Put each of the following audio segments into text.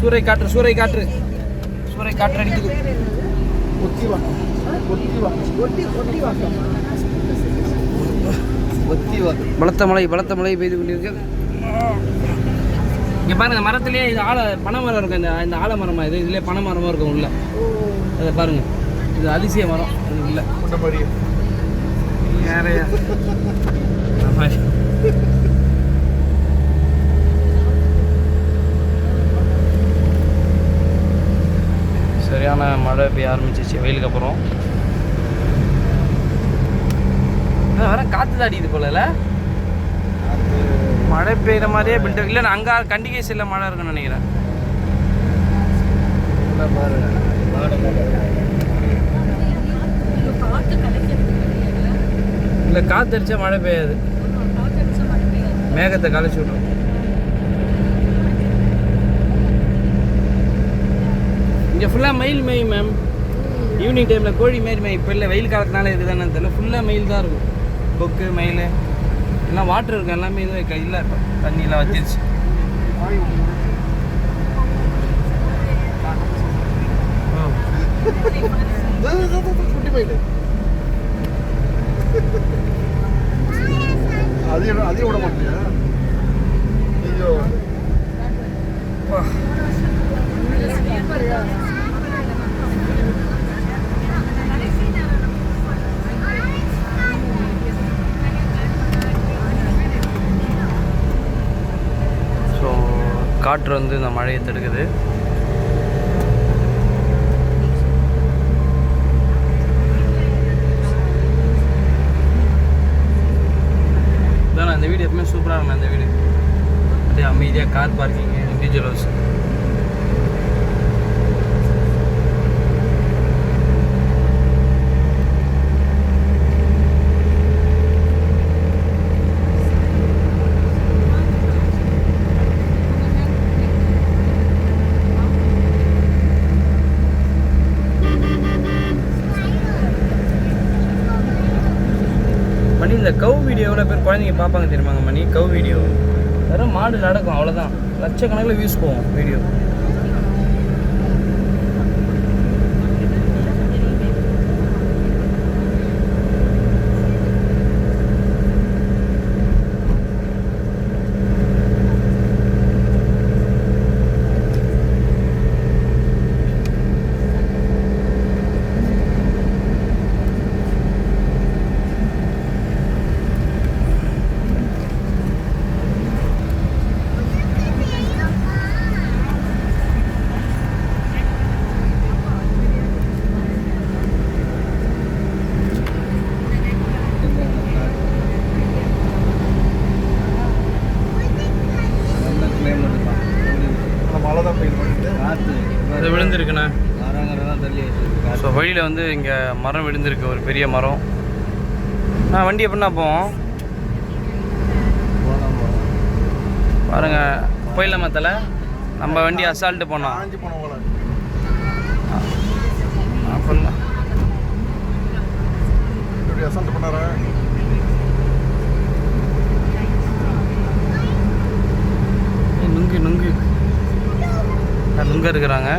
சூறை காற்று சூறை காற்று. சூறை காற்று அடிக்குது. பலத்த மழை பலத்த மழை பெய்து கொண்டிருக்கிறது. இங்கே பாருங்க மரத்துலேயே இது ஆல பனை மரம் இருக்கும் இந்த இந்த ஆலமரமா இது? இதுலேயே பனை மரமாக இருக்கும் உள்ள. அதை பாருங்க. இது அதிசய மரம். இது உள்ள. ஆமா. சரியான மழை பெய்ய ஆரம்பிச்சிச்சு வெயிலுக்கு அப்புறம். வர காற்று தான் அடிக்குது போலல மழை பெய்யுற மாதிரியே பில்டப் இல்லை அங்கே கண்டிகை சில மழை இருக்குன்னு நினைக்கிறேன். இல்லை காற்று அடிச்சா மழை பெய்யாது. மேகத்தை கலைச்சி விட்ரும். இங்கே ஃபுல்லாக மயில் மேய் மேம் ஈவினிங் டைமில் கோழி மாரி மேய் இப்போ இல்லை வெயில் காலத்தினால இருக்குதானு தெரியல. ஃபுல்லாக மயில் தான் இருக்கும். கொக்கு மயில் எல்லாம் வாட்டர் இருக்கும் எல்லாமே இது க- இல்லை இப்போ தண்ணியெல்லாம் வச்சிருச்சு. அதையும் அதையும் விட மாட்டியா? ஐயோ. காற்று வந்து இந்த மழையை தடுக்குது. இதான் இந்த வீடு எப்பவுமே சூப்பராக இருக்கும் இந்த வீடு அப்படியே அமைதியாக கார் பார்க்கிங் இண்டிவிஜுவல் ஹவுஸ் மணி இந்த கவ் வீடியோ எவ்வளோ பேர் குழந்தைங்க பார்ப்பாங்க தெரியுமாங்க மணி? கவ் வீடியோ வெறும் மாடு நடக்கும் அவ்வளோதான் லட்சக்கணக்கில் வியூஸ் போகும் வீடியோ அந்த மழை தான் பெய்யுது அது விழுந்திருக்குண்ணா. ஸோ வழியில் வந்து இங்கே மரம் விழுந்திருக்கு ஒரு பெரிய மரம். நான் வண்டி எப்படின்னா போவோம்? பாருங்க போயிடலாமா தலை நம்ம வண்டி அசால்ட்டு போனோம். நுங்க இருக்கிறாங்க?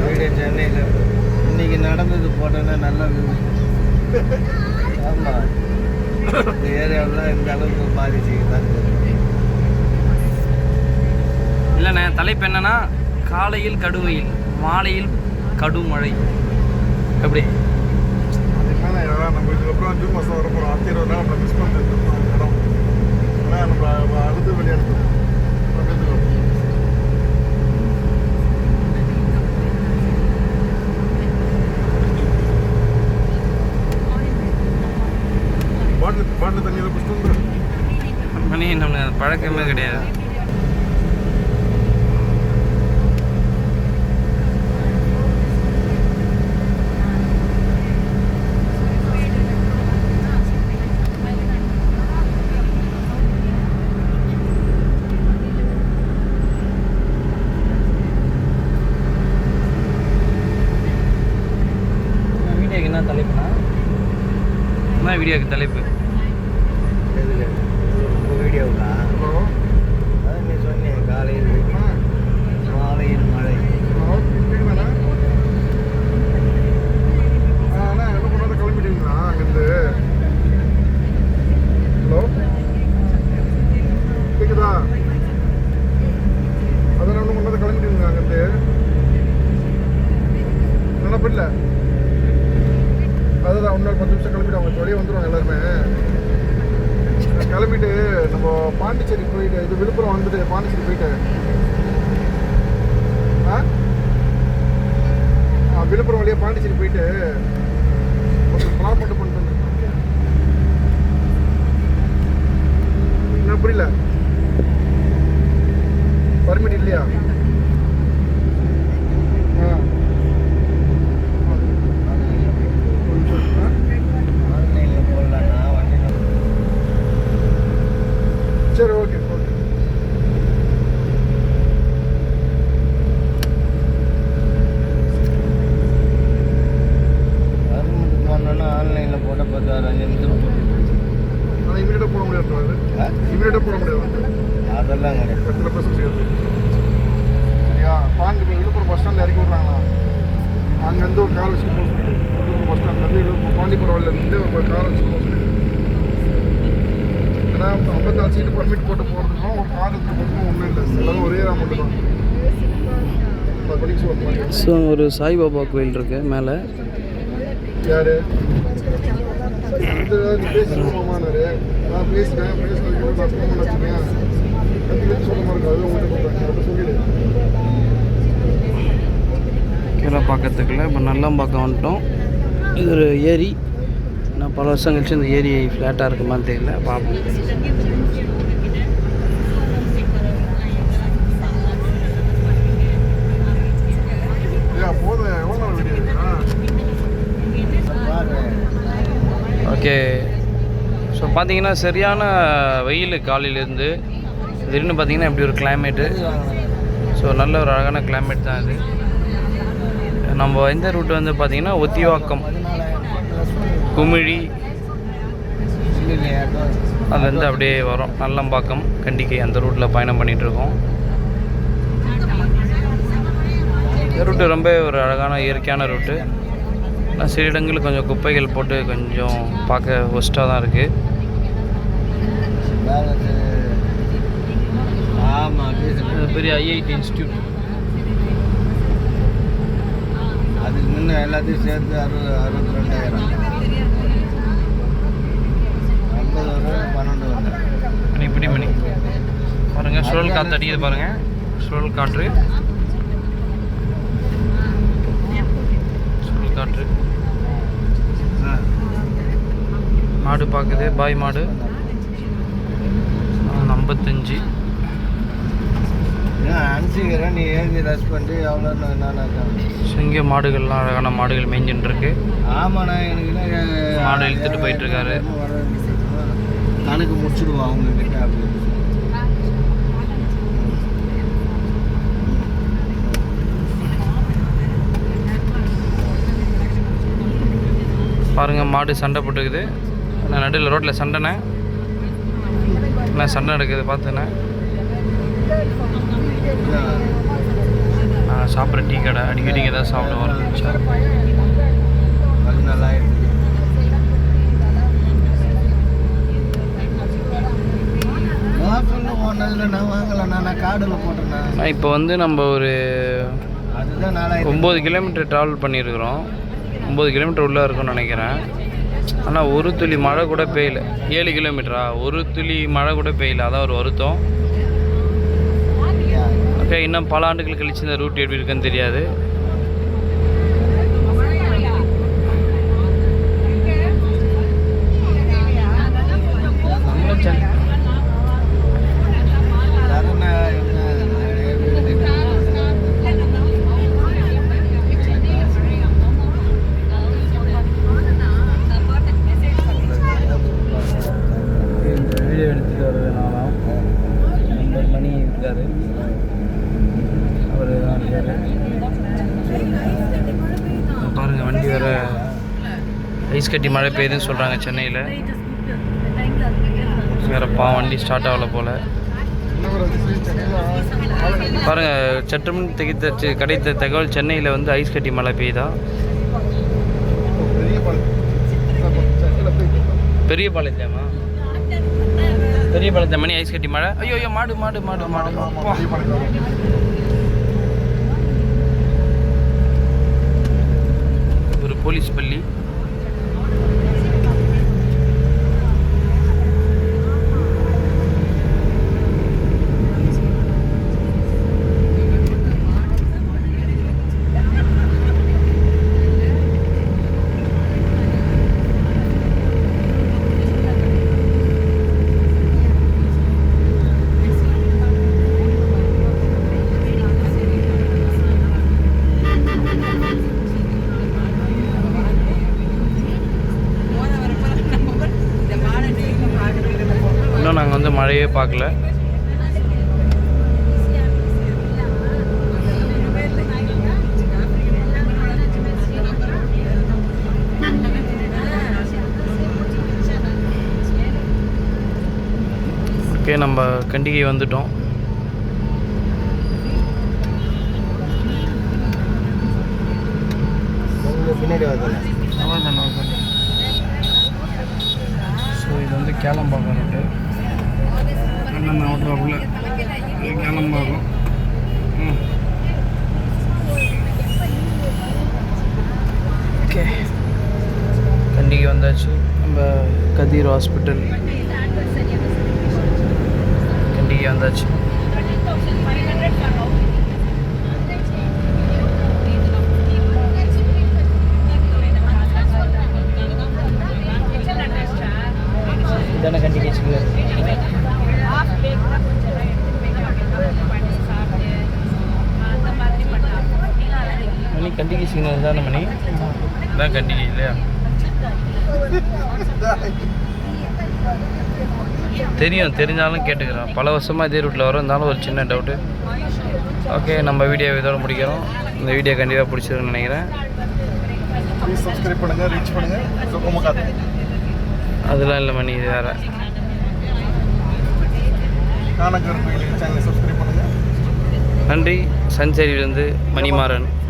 வீடியோ சென்னையில் இன்னைக்கு நடந்தது போட்டோன்னா நல்லா வியூ ஆமாம் இந்த அளவுக்கு தான் இல்லைண்ணே தலைப்பு என்னன்னா காலையில் கடுவெயில் மாலையில் கடுமழை. எப்படி? அதுக்கான இடம். நம்ம இதுக்கப்புறம் ஜூன் மாதம் வர போகிறோம் அடுத்த இருபது நம்ம மிஸ் பண்ணிட்டு இடம். ஆனால் நம்ம அடுத்து வந்து மணி நம்ம பழக்கமே கிடையாது. வீடியோக்கு தலைப்பு வெளியே வந்துடுவாங்க எல்லாருமே. கிளம்பிட்டு நம்ம பாண்டிச்சேரி போயிட்டு இது விழுப்புரம் வந்துட்டு பாண்டிச்சேரி போயிட்டு. ஆ? ஆ, விழுப்புரம் வழியாக பாண்டிச்சேரி போயிட்டு கொஞ்சம் பிளான் மட்டும் பண்ணிட்டு வந்தேன். என்ன புரியல? பர்மிட் இல்லையா ஆ ஆ? ஆன்லைனில் போடலான்னா வண்டியில் சரி ஓகே ஓகே கவர்மெண்ட் போனோன்னா ஆன்லைனில் போட்ட பத்தாறு அஞ்சு நிமிஷம் போட்டு ஆனால் இமீடியட்டாக போட முடியாது. அதெல்லாம் கிடையாது. பேச முடியாது சரியா? பாண்டி விழுப்புரம் பஸ் ஸ்டாண்டில் இறக்கி விட்றாங்களா? அங்கேருந்து ஒரு கார் வச்சு போக விழுப்புரம் பஸ் ஸ்டாண்ட்லேருந்து விழுப்புரம் பாண்டிப்புரம் வழியிலேருந்து ஒரு கார் வச்சு போக சொல்லி ஏன்னா ஐம்பத்தாறு சீட்டு பர்மிட் போட்டு போகிறதுக்கும் ஒரு கார் எடுத்து போகிறதுக்கும் ஒன்றும் இல்லை. எல்லாரும் ஒரே அமௌண்ட்டு தான். ஸோ ஒரு சாய்பாபா கோயில் இருக்கு மேலே. யாரு? இந்த நீ இப்போ போமானாரு நான் நான் ஃபோன் வச்சுக்கேன் சொல்ல மாதிரி உங்கள்கிட்ட சொல்கிறேன் சொல்லிடு. கீழப்பாக்கத்துக்குள்ள இப்போ நல்லம்பாக்கம் வந்துட்டோம். இது ஒரு ஏரி. நான் பல வருஷம் கழிச்சு இந்த ஏரி ஃப்ளாட்டாக இருக்குமான்னு தெரியல. பார்ப்போம் ஏன் போதும் எவ்வளோ நாள் வீடியோ இருக்கா பாரு ஓகே ஸோ பார்த்தீங்கன்னா சரியான வெயில் காலையிலேருந்து. திடீர்னு பார்த்தீங்கன்னா இப்படி ஒரு கிளைமேட்டு ஸோ நல்ல ஒரு அழகான கிளைமேட் தான் இது. நம்ம எந்த ரூட் வந்து பார்த்திங்கன்னா ஒத்திவாக்கம். குமிழி. அதுலேருந்து அப்படியே வரோம். நல்லம்பாக்கம் கண்டிக்கை அந்த ரூட்டில் பயணம் பண்ணிகிட்ருக்கோம் இந்த ரூட்டு ரொம்ப ஒரு அழகான இயற்கையான ரூட்டு ஆனால் சில இடங்களில் கொஞ்சம் குப்பைகள் போட்டு கொஞ்சம் பார்க்க ஒஸ்ட்டாக தான் இருக்குது ஆமாம் பெரிய ஐஐடி இன்ஸ்டியூட். அதுக்கு முன்ன எல்லாத்தையும் சேர்த்து அறுபது அறுபத்தி ரெண்டாயிரம் ஐம்பது ரூபா பன்னெண்டு வந்தேன் மணி இப்படி மணி. பாருங்கள் சுழல் காற்று அடிக்குது பாருங்கள் சுழல் காற்று. சுழல் காற்று. மாடு பார்க்குது பாய் மாடு. ஐம்பத்தஞ்சு. ஏன் அனுப்பிக்கிறேன் நீ ஏறி ரஷ் பண்ணிட்டு எவ்வளோ ஸோ இங்கே மாடுகள்லாம் அழகான மாடுகள் மேய்ஞ்சின்னு இருக்கு ஆமாண்ணா எனக்கு மாடு இழுத்துட்டு போயிட்டு இருக்காரு. கணக்கு முடிச்சுடுவோம் அவங்க கிட்ட அப்படின்னு. பாருங்கள் மாடு சண்டை போட்டுக்குது. நான் நடுவில் ரோட்டில் சண்டைண்ணே என்ன சண்டை நடக்குது பார்த்துண்ணே நான் சாப்பிட்ற டீ கடை அடிக்கடி இங்கே தான் சாப்பிட வர பதினாலாயிரத்தி மோசம்னு போனதில் நான் வாங்கலைண்ணா நான் காடில் போட்டேண்ணா நான் இப்போ வந்து நம்ம ஒரு ஒம்பது கிலோமீட்டர் ட்ராவல் பண்ணியிருக்கிறோம். ஒம்பது கிலோமீட்டர் உள்ளே இருக்கும்னு நினைக்கிறேன். ஆனால் ஒரு துளி மழை கூட பெய்யல. ஏழு கிலோமீட்டரா? ஒரு துளி மழை கூட பெய்யல. அதான் ஒரு வருத்தம். ஓகே இன்னும் பல ஆண்டுகள் கழிச்சு இந்த ரூட் எப்படி இருக்குன்னு தெரியாது நம்மளும் சென்னை தரேண்ணா என்ன வீடு இந்த வீடியோ எடுத்துகிட்டு வரதுனாலாம் நம்பர் மணி இருக்காரு அவர் தான் இருக்காரு ஐஸ் கட்டி மழை பெய்யுதுன்னு சொல்கிறாங்க சென்னையில். It வேறு பா வண்டி ஸ்டார்ட் ஆகல போல். பாருங்கள் சற்றுமுன் திகைத்த கிடைத்த தகவல் சென்னையில் வந்து ஐஸ் கட்டி மழை பெய்யுதா? பெரிய பாலம் பெரிய பாளையத்த மணி ஐஸ் கட்டி மழை? ஐயோ ஐயோ மாடு மாடு மாடு மாடு. ஒரு போலீஸ் பள்ளி இன்னும் நாங்கள் வந்து மழையே பார்க்கல. ஓகே நம்ம கண்டிகை வந்துட்டோம். ஸோ இது வந்து கேளம்பாக்கம் ரோட்டு அண்ணன் ஓட்டுறாப்புல இது கேளம்பாக்கம் ஓகே. கண்டிக்கு வந்தாச்சு. நம்ம கதிர் ஹாஸ்பிட்டல். கண்டிகை வந்தாச்சு இதான கண்டிகை சிக்னல் மணி தானே மணி இதான் கண்டிகை இல்லையா? தெரியும் தெரிஞ்சாலும் கேட்டுக்கிறேன். பல வருஷமாக இதே ரூட்டில் வரும் இருந்தாலும் ஒரு சின்ன டவுட்டு ஓகே நம்ம வீடியோ இதோட முடிக்கிறோம். இந்த வீடியோ கண்டிப்பாக பிடிச்சிருக்குன்னு நினைக்கிறேன். ப்ளீஸ் சப்ஸ்கிரைப் பண்ணுங்கள் ரீச் பண்ணுங்கள் சுகமாக காத்து. அதெல்லாம் இல்லை மணி இது வேறு. சேனலை சப்ஸ்கிரைப் பண்ணுங்கள் நன்றி. சஞ்சரியிலிருந்து மணிமாறன். மணி